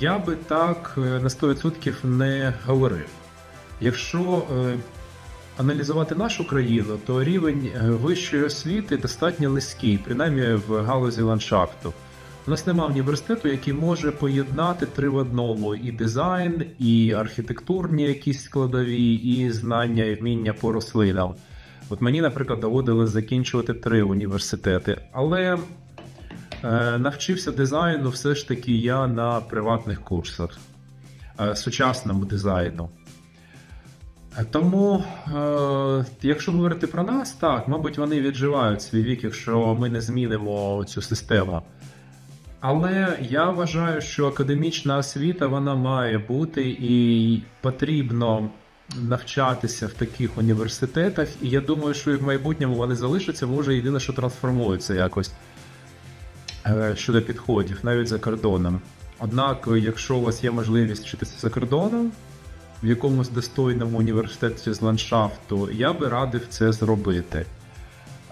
Я би так е, на 100% не говорив. Якщо е, аналізувати нашу країну, то рівень е, вищої освіти достатньо низький, принаймні в галузі ландшафту. У нас немає університету, який може поєднати три в одному: і дизайн, і архітектурні якісь складові, і знання і вміння по рослинам. От мені, наприклад, доводилось закінчувати три університети, але Е, Навчився дизайну все ж таки я на приватних курсах, е, сучасному дизайну. Е, Тому, е, якщо говорити про нас, так, мабуть, вони відживають свій вік, якщо ми не змінимо цю систему. Але я вважаю, що академічна освіта вона має бути і потрібно навчатися в таких університетах. І я думаю, що і в майбутньому вони залишаться, може єдине, що трансформуються якось е, щодо підходів, навіть за кордоном. Однак, якщо у вас є можливість вчитися за кордоном в якомусь достойному університеті з ландшафту, я би радив це зробити.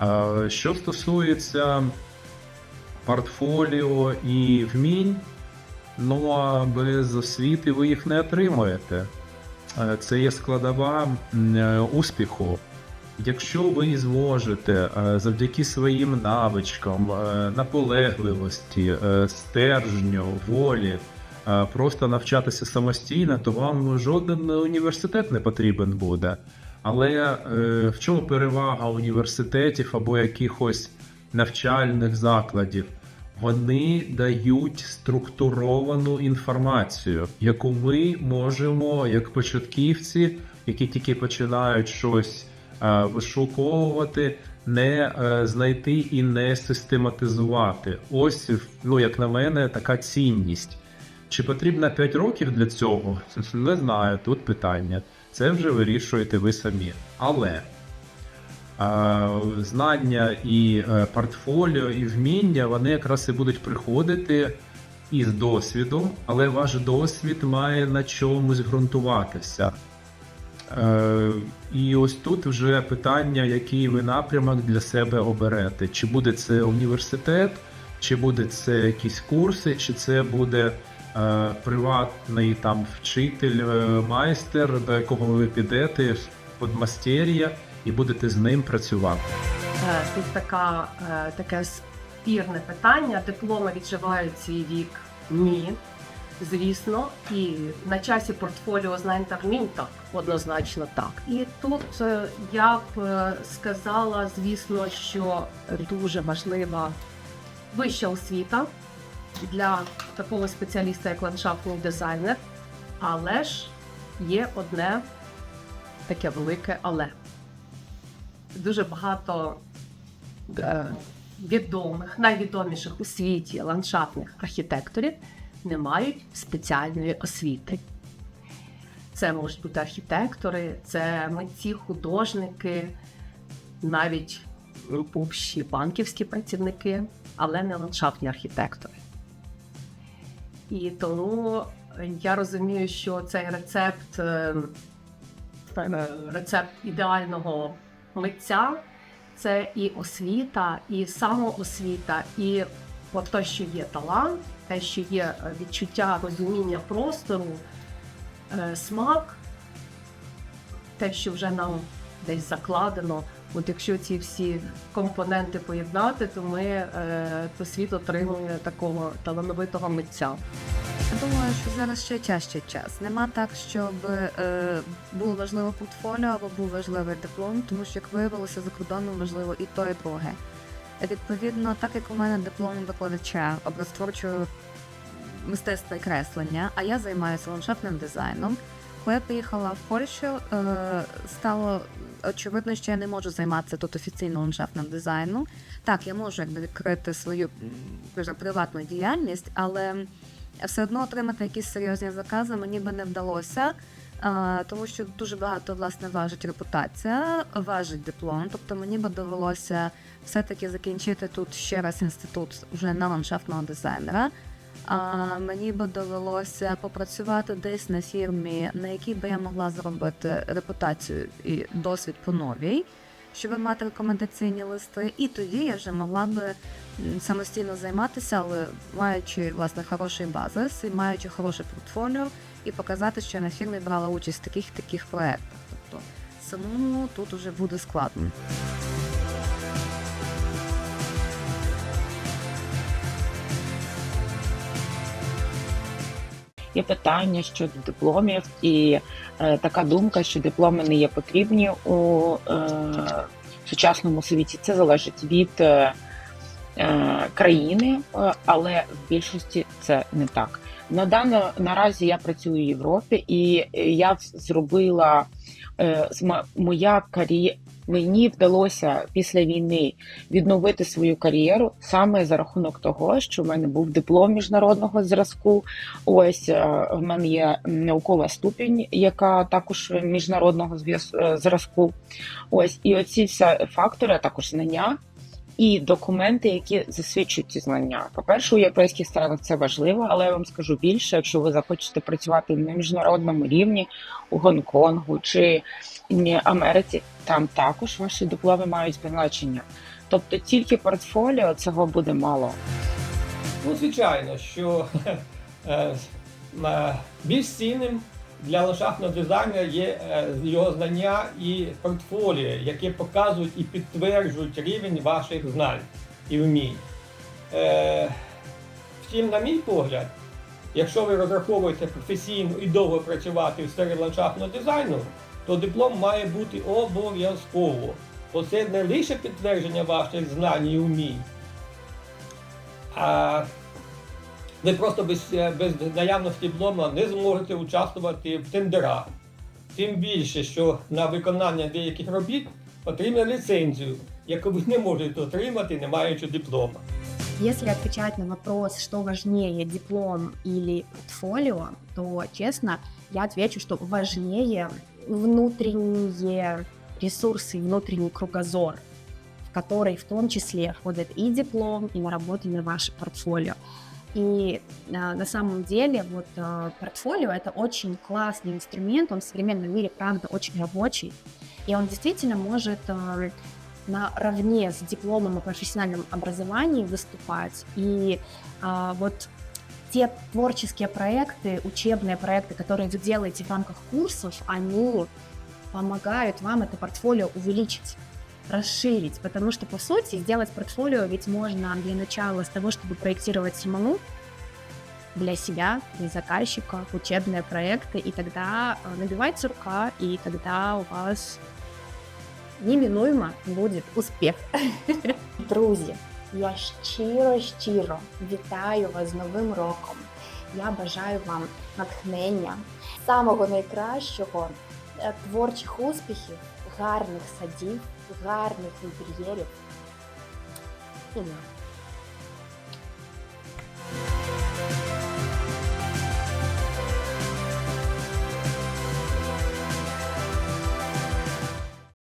Е, Що стосується портфоліо і вмінь, ну а без освіти ви їх не отримаєте. Е, Це є складова е, успіху. Якщо ви зможете е, завдяки своїм навичкам, наполегливості, стержню, волі просто навчатися самостійно, то вам жоден університет не потрібен буде. Але в чому перевага університетів або якихось навчальних закладів? Вони дають структуровану інформацію, яку ми можемо, як початківці, які тільки починають щось е, вишуковувати, не е, знайти і не систематизувати. Ось, ну як на мене, така цінність. Чи потрібно 5 років для цього? Не знаю, тут питання. Це вже вирішуєте ви самі. Але знання і е, портфоліо, і вміння вони якраз і будуть приходити із досвідом, але ваш досвід має на чомусь ґрунтуватися. Е, І ось тут вже питання, який ви напрямок для себе оберете. Чи буде це університет, чи буде це якісь курси, чи це буде е, приватний там вчитель, е, майстер, до якого ви підете, подмастер'я, і будете з ним працювати. Е, Тут така, е, таке спірне питання. Дипломи відживають свій вік? Ні. Звісно, і на часі портфоліо знань та вмінь так, однозначно так. І тут е, я б сказала, звісно, що дуже важлива вища освіта для такого спеціаліста, як ландшафтний дизайнер. Але ж є одне таке велике але. Дуже багато е, відомих, найвідоміших у світі ландшафтних архітекторів не мають спеціальної освіти. Це можуть бути архітектори, це митці, художники, навіть общі банківські працівники, але не ландшафтні архітектори. І тому я розумію, що цей рецепт, е, рецепт ідеального митця це і освіта, і самоосвіта, і от те, що є талант, те, що є е, відчуття розуміння простору, е, смак, те, що вже нам десь закладено. От якщо ці всі компоненти поєднати, то ми е, то світ отримує такого талановитого митця. Думаю, що зараз ще тяжчий час. Нема так, щоб е, було важливе портфоліо або був важливий диплом, тому що як виявилося за кордоном важливо і то, і друге. Відповідно, так як у мене диплом викладача образотворчого мистецтва і креслення, а я займаюся ландшафтним дизайном. Коли я приїхала в Польщу, е, стало очевидно, що я не можу займатися тут офіційно ландшафтним дизайном. Так, я можу якби відкрити свою приватну діяльність, але все одно отримати якісь серйозні закази мені би не вдалося. Тому що дуже багато власне важить репутація, важить диплом. Тобто мені би довелося все-таки закінчити тут ще раз інститут вже на ландшафтного дизайнера. А мені би довелося попрацювати десь на фірмі, на якій би я могла зробити репутацію і досвід по новій, щоб мати рекомендаційні листи, і тоді я вже могла би самостійно займатися, але маючи власне хороший базис і маючи хороше портфоліо, і показати, що я на фірмі брала участь в таких таких проєктах. Тобто самому тут уже буде складно. Є питання щодо дипломів, і е, така думка, що дипломи не є потрібні у е, сучасному світі. Це залежить від е, е, країни, е, але в більшості це не так. На дано наразі я працюю в Європі, і я зробила е, моя кар'єра. Мені вдалося після війни відновити свою кар'єру саме за рахунок того, що в мене був диплом міжнародного зразку. Ось е, в мене є наукова ступінь, яка також міжнародного зв'яз- е, зразку. Ось і оці всі фактори, а також знання. І документи, які засвідчують ці знання. По-перше, у європейських странах це важливо, але я вам скажу більше, якщо ви захочете працювати на міжнародному рівні у Гонконгу чи Америці, там також ваші дипломи мають значення. Тобто тільки портфоліо цього буде мало. Ну, звичайно, що е, е, більш цінним для ландшафтного дизайнера є е, його знання і портфоліо, які показують і підтверджують рівень ваших знань і вмінь. Е, Втім, на мій погляд, якщо ви розраховуєте професійно і довго працювати в сфері ландшафтного дизайну, то диплом має бути обов'язково. Бо це не лише підтвердження ваших знань і вмінь, а ви просто без, без наявності диплома не зможете участвувати в тендерах. Тим більше, що на виконання деяких робіт потрібна ліцензію, яку ви не можете отримати, не маючи диплома. Если отвечать на вопрос, что важнее, диплом или портфолио, то, честно, я отвечу, что важнее внутренние ресурсы, внутренний кругозор, в который в том числе входит и диплом, и наработанное ваше портфолио. И а, на самом деле вот а, портфолио это очень классный инструмент, он в современном мире, правда, очень рабочий, и он действительно может а, наравне с дипломом о профессиональном образовании выступать. И а, вот те творческие проекты, учебные проекты, которые вы делаете в рамках курсов, они помогают вам это портфолио увеличить расширить, потому что, по сути, сделать портфолио ведь можно для начала с того, чтобы проектировать самому для себя, для заказчика, учебные проекты, и тогда э, набивается рука, и тогда у вас неминуемо буде успіх. Друзі, я щиро щиро вітаю вас з Новим роком. Я бажаю вам натхнення, самого найкращого, е, творчих успіхів, гарних садів, гарних інтер'єрів. І миру.